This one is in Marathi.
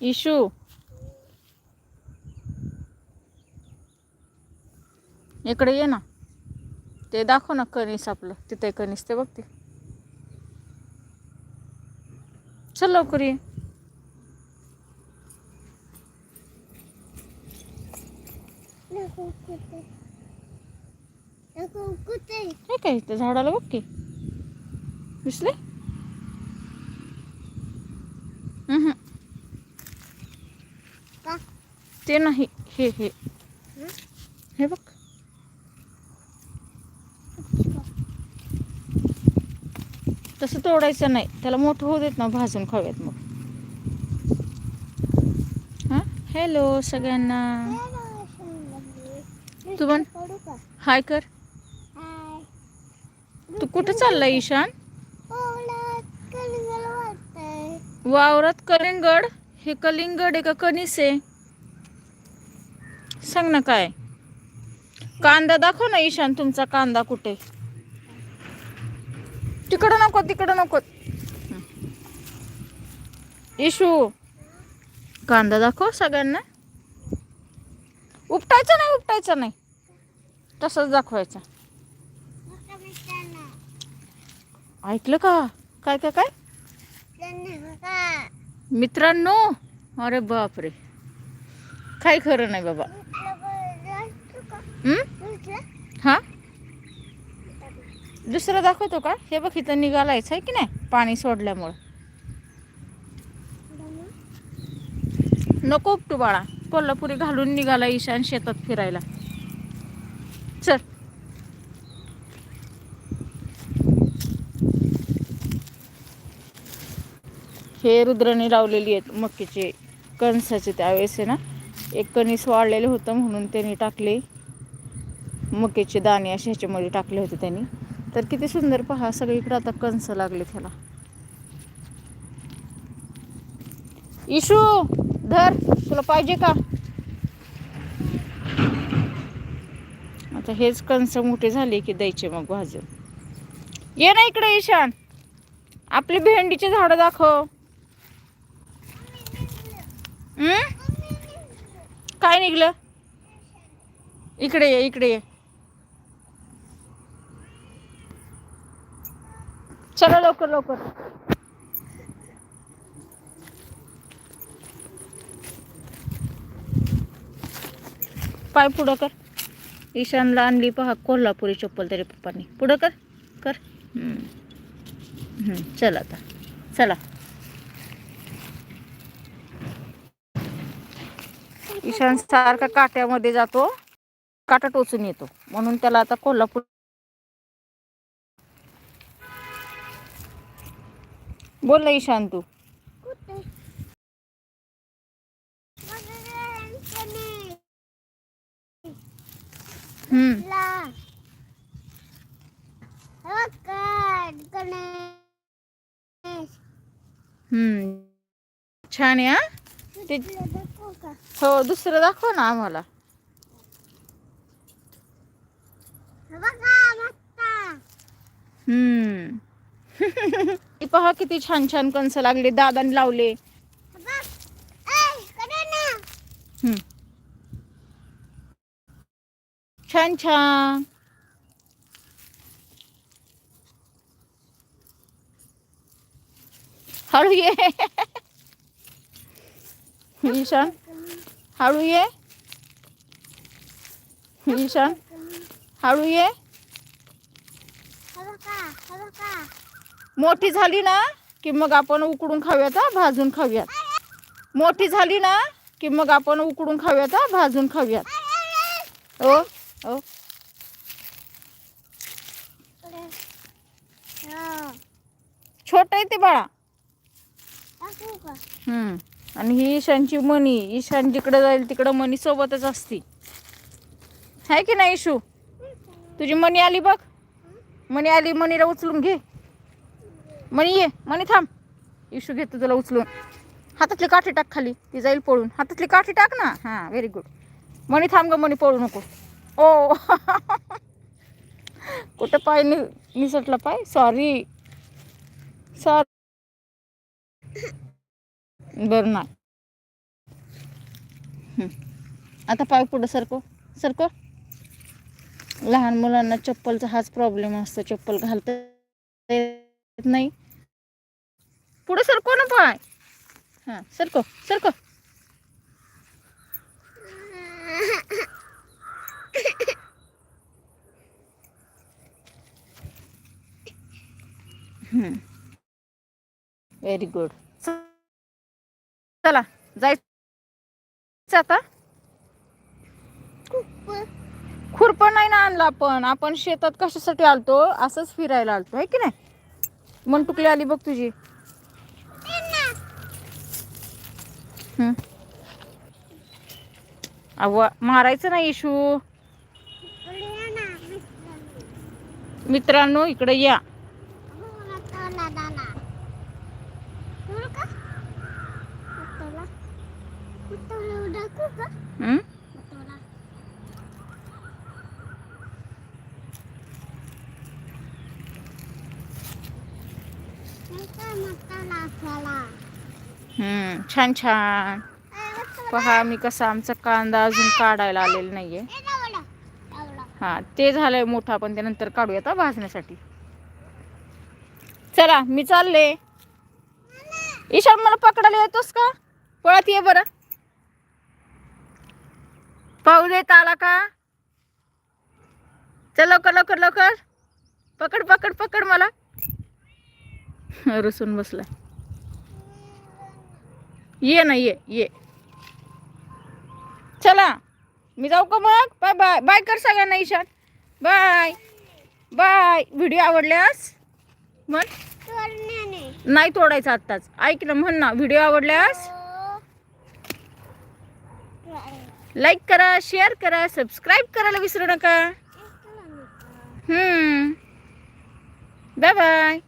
इशू इकडे ये ना. ते दाखव ना कणीस आपलं. तिथे कणीस ते बघते. चल लवकर ये. काय त्या झाडाला बघ की. दिसले उहुं. का ते नाही हे हे. हे बघ. तसं तोडायचं नाही. त्याला मोठं होऊ देत ना भाजून खाऊयात मग. हां? हॅलो सगळ्यांना. तू पण? हाय कर. तू कुठं चाललाय ईशान? वावरात कलिंगड? हे कलिंगड आहे का कणीस आहे? सांग ना काय? कांदा दाखव ना ईशान तुमचा कांदा कुठे? तिकडं नको तिकडं नको. इशू कांदा दाखव सगळ्यांना. उपटायचा नाही उपटायचा नाही. तसंच दाखवायचा. ऐकलं का? काय काय काय? मित्रांनो अरे बापरे. काही खरं नाही बाबा. हां हा? दुसरं दाखवतो का? हे बघ इथं निघालायचं आहे की नाही? पाणी सोडल्यामुळं. नको उपटू बाळा. कोल्हापुरी घालून निघाला ईशान शेतात फिरायला. चल. हे रुद्रने लावलेली आहेत मक्कीचे कणसाचे त्यावेळेस आहे ना? एक कणीस वाढलेलं होतं म्हणून त्यांनी टाकले. मक्याचे दाणे असे ह्याच्यामध्ये टाकले होते त्यांनी. तर किती सुंदर पहा सगळीकडे आता कंस लागले त्याला इशू धर तुला पाहिजे का? आता हेच कंस मोठे झाले की द्यायचे मग भाजून. ये ना इकडे ईशान. आपली भेंडीचे झाडं दाखव. काय निघलं? इकडे ये इकडे ये. चला लवकर लवकर. पाय पुढं कर. ईशानला आणली पहा कोल्हापुरी चप्पल तरी पप्पांनी. पुढं कर कर. चला चल आता. चला. ईशान सारखा काट्यामध्ये जातो. काटा टोचून येतो. म्हणून त्याला आता कोल्हापूर बोल ना ईशान तू. हम्म. छान आहे का हो दुसरं दाखव ना आम्हाला. हम्म. पहा किती छान छान कंस लागले दादाने लावले. छान छान. हळू ये. ईशान. हळू ये. ईशान. हळू ये. मोठी झाली ना की मग आपण उकडून खाऊयात भाजून खाऊयात. मोठी झाली ना की मग आपण उकडून खाऊयात भाजून खाऊयात. ओ ओ हो? हो? छोट आहे ते बाळा. हम्म. आणि ही ईशानची मणी ईशान जिकडे जाईल तिकडं मणी सोबतच असती. आहे की नाही इशू? तुझी मणी आली बघ. मणी आली मणीला उचलून घे. मणी ये मणी थांब. इशू घेतो तुला उचलून. हातातली काठी टाक खाली ती जाईल पळून. हातातली काठी टाक ना. हां व्हेरी गुड मणी थांब ग मणी पळू नको. ओ. कुठं पाय नि निसटला पाय? सॉरी सॉरी बरं ना. आता पाय पुढं सरको. सरको. लहान मुलांना चप्पलचा हाच प्रॉब्लेम असतो. चप्पल घालता येत नाही. पुढे सरको ना पाय. हां सरको सरको व्हेरी गुड चला जायचं आता. खुरपण नाही ना आणलं आपण. आपण शेतात कशासाठी आलतो? असंच फिरायला आलतो आहे की नाही? मन टुकली आली बघ तुझी. हं. मारायचं नाही इशू. मित्रांनो इकडे या. हं, छान छान. पहा मी कसा आमचा कांदा अजून काढायला आलेला नाहीये. हा ते झालंय मोठं आपण ते नंतर काढूया आता भाजण्यासाठी. चला मी चालले. ईशान मला पकडायला येतोस का? पळत ये बरं. पाऊस येत आला का? चल लवकर लवकर लवकर. पकड पकड पकड मला. रुसून बसला ये ना ये ये. चला. मी जाऊ का मग? बाय बाय बाय कर सगळ्यांना ईशान. Bye bye. व्हिडिओ आवडल्यास म्हण. नाही तोडायचं आत्ताच. ऐक ना म्हण ना. व्हिडिओ आवडल्यास लाईक करा शेअर करा सबस्क्राईब करायला विसरू नका. हम्म. Bye bye.